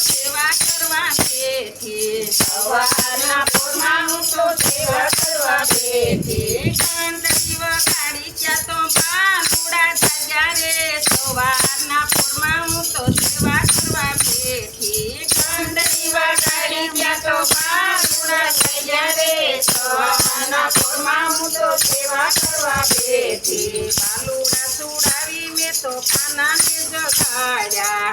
સેવા કરવા બેઠી. સવારના પોરમાં તો સેવા કરવા બેઠી. સવારના પોરમાં હું તો સેવા કરવા બેઠી. ઘંટડી વગાડી ત્યાં તો બાલુડા જાગ્યા રે. સવારના પોરમાં तो खाना ने जगाया।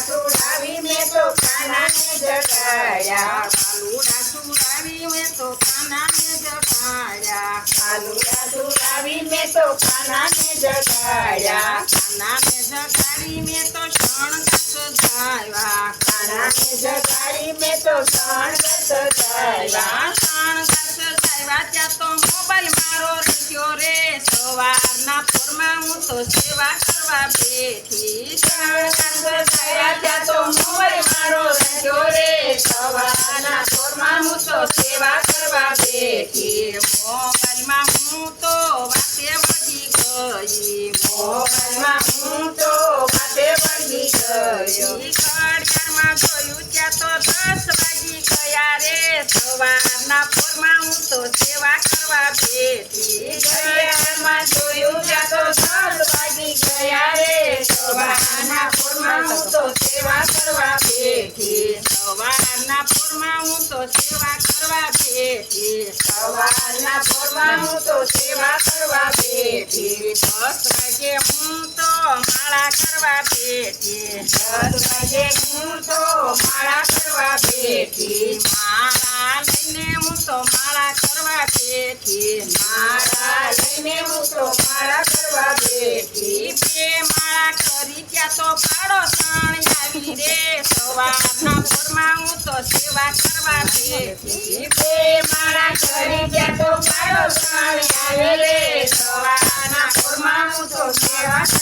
सुरावी में तो खाना ने जगाया। सुरावी में तो खाना ने जगाया। कालूड़ा सुरावी में तो खाना ने जगाया। खाना ने में तो सजाया। खाना ने में तो सजाया। सजाया, क्या तो સેવા કરવા બેઠી સજાવ્યા ત્યાં તો મોબાઈલ મારો રચ્યો રે. સવારના પોરમાં હું તો સેવા કરવા બેઠી. મોબાઈલમાં હું તો વાતે વળી ગઈ. મોબાઈલમાં હું તો વાતે વળી ગયો ઈ ઘડિયાળમાં જોયું ત્યાં તો દસ વાગી ગયા સવારના પોરમાં હું તો સેવા કરવા બેઠી. સવારના પોરમાં તો સેવા કરવા બેઠી. સવારના પોરમાં હું તો સેવા કરવા સવારના પોરમાં તો સેવા કરવા બેઠી. દસ વાગે હું તો માળા કરવા દસ વાગે હું તો માળા કરવા બેઠી. માળા લઈને હું તો માળા કરવા બેઠી. માળા લઈને ત્યાં તો આવી રે. સવારના પોરમાં હું સેવા કરવા માળા કરી તો પાડો સાણી આવે રે. સવારના કરવા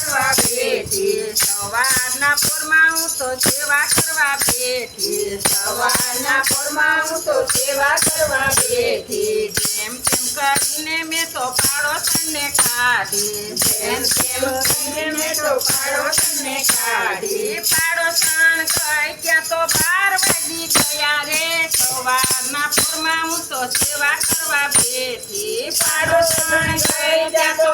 સવારના પોરમાં હું તો સેવા કરવા બેઠી. સવારના પોરમાં હું તો સેવા કરવા બેઠી. જેમ તેમ કરીને મેં તો પાડોશને કાઢી. જેમ તેમ કરીને મેં તો પાડોશને કાઢી. પાડોશણ ગઈ ત્યાં તો બાર વાગી ગયા રે. સવારના પોરમાં હું તો સેવા કરવા બેઠી. પાડોશણ ગઈ ત્યાં તો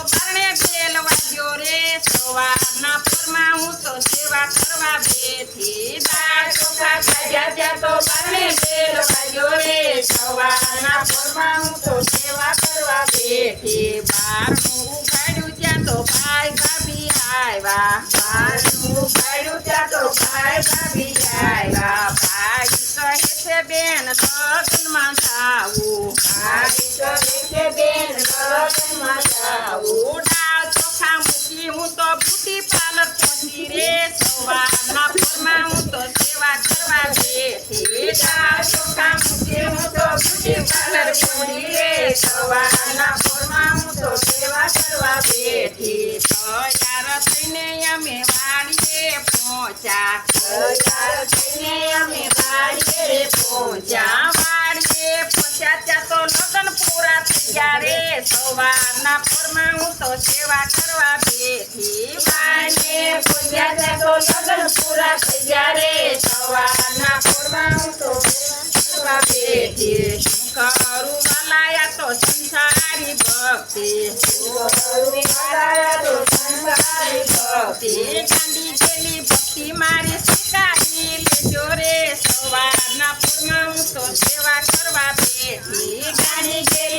બારણે બેલ વાગ્યો રે સવારના પરમાં હું તો સેવા કરવા બેઠી દાળ ચોખા ખાધ્યા ત્યાં તો બારનું ઉઘાડ્યું ત્યાં તો ભાઈ ભાભી આવ્યા. બારનું ઉઘાડ્યું ત્યાં તો ભાઈ ભાભી આવ્યા ભાઈ કહે છે બેન લગ્નમાં અમે વાડીએ પહોંચ્યા વાડીએ પહોંચ્યા ત્યાં તો લગ્ન પૂરા સવારના પોરમાં તો સેવા કરવા બેઠી વાડીએ પહોંચ્યા તો લગ્ન પૂરા રે સવારના પોરમાં હું તો કરવા કરું વાલાયા તો સંસારી ભક્તિ કરુણી વાળા તો સંસારી મારી money, you.